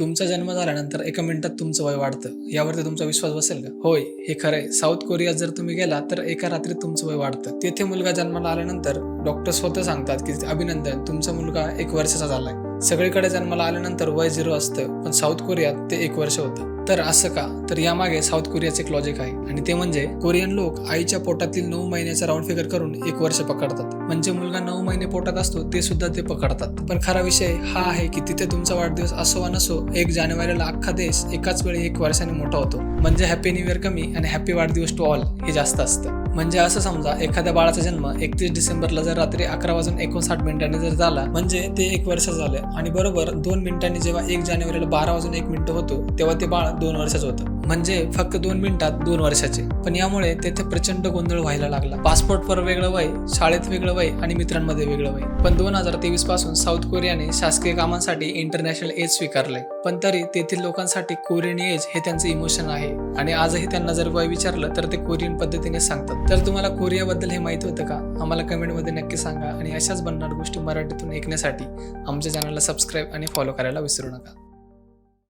तुमचा जन्म झाल्यानंतर एका मिनिटात तुमचं वय वाढतं. यावरती तुमचा विश्वास बसेल का? होय हे खरंय साऊथ कोरियात जर तुम्ही गेला तर एका रात्रीत तुमचं वय वाढतं. तेथे मुलगा जन्माला आल्यानंतर डॉक्टर स्वतः सांगतात की अभिनंदन तुमचा मुलगा एक वर्षाचा झालाय. सगळीकडे जन्माला आल्यानंतर वय झिरो असतं पण साऊथ कोरियात ते एक वर्ष होतं. तर असं का? तर यामागे साऊथ कोरियाचे एक लॉजिक आहे. आणि ते म्हणजे कोरियन लोक आईच्या पोटातील नऊ महिन्याचा राऊंड फिगर करून एक वर्ष पकडतात. म्हणजे मुलगा नऊ महिने पोटात असतो ते सुद्धा ते पकडतात. पण खरा विषय हा आहे की तिथे तुमचा वाढदिवस असो वा नसो एक जानेवारीला अख्खा देश एकाच वेळी एक वर्षाने मोठा होतो. म्हणजे हॅपी न्यू इयर कमी आणि हॅपी वाढदिवस टू ऑल हे जास्त असतं. म्हणजे असं समजा एखाद्या बाळाचा जन्म एकतीस डिसेंबरला जर रात्री अकरा वाजून एकोणसाठ मिनिटांनी जर झाला म्हणजे ते एक वर्ष झालं. आणि बरोबर दोन मिनिटांनी जेव्हा एक जानेवारीला बारा वाजून एक मिनिट होतो तेव्हा ते बाळ दोन वर्षाचं होतं. म्हणजे फक्त दोन मिनिटात दोन वर्षाचे. पण यामुळे तेथे प्रचंड गोंधळ व्हायला लागला. पासपोर्टवर वेगळं वय शाळेत वेगळं वय आणि मित्रांमध्ये वेगळं वय. पण दोन हजार तेवीसपासून साऊथ कोरियाने शासकीय कामांसाठी इंटरनॅशनल एज स्वीकारलंय. पण तरी तेथील लोकांसाठी कोरियन एज हे त्यांचं इमोशन आहे. आणि आजही त्यांना जर वय विचारलं तर ते कोरियन पद्धतीने सांगतात. तर तुम्हाला कोरियाबद्दल हे माहिती होतं का? आम्हाला कमेंटमध्ये नक्की सांगा आणि अशाच बनणार गोष्टी मराठीतून ऐकण्यासाठी आमच्या चॅनलला सबस्क्राईब आणि फॉलो करायला विसरू नका.